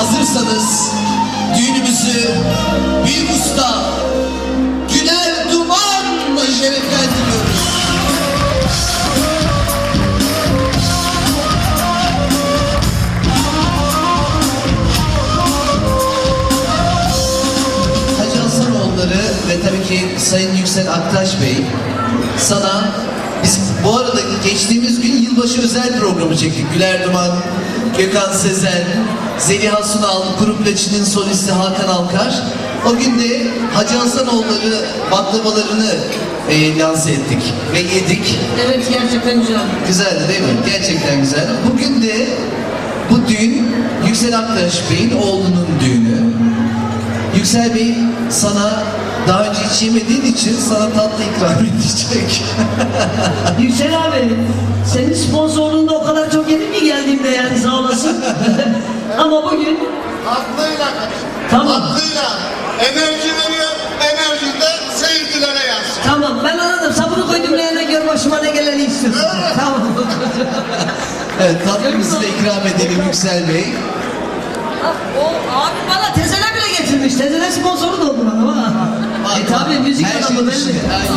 hazırsanız düğünümüzü büyük usta Güner Duman'la şereflendiriyoruz. Hacı Hasanoğulları ve tabii ki Sayın Yüksel Aktaş Bey sana biz bu arada geçtiğimiz gün yılbaşı özel programı çektik. Güler Duman, Gökhan Sezen, Zeliha Sunal, Grup Laçin'in solisti Hakan Alkar. O gün de Hacı Hasanoğulları baklavalarını e, lanse ettik ve yedik. Evet gerçekten güzel. Güzeldi değil mi? Gerçekten güzel. Bugün de bu düğün Yüksel Aktaş Bey'in oğlunun düğünü. Yüksel Bey sana daha önce hiç yemediğin için sana tatlı ikram edecek. Yüksel abi, senin sponsorluğunda o kadar Ama bugün Aklıyla. Tamam. Aklıyla. Enerji veriyor. Enerji de seyircilere yansıyor. tamam ben anladım. Sabunu koydum leğene gör başıma ne geleni istiyorsun. tamam. evet tatlımızı da ikram edelim Yüksel Bey. o abi bana tezene bile getirmiş. Tezene sponsoru da oldu bana. bak. E tabi müzik Her adamı şey belli. aynen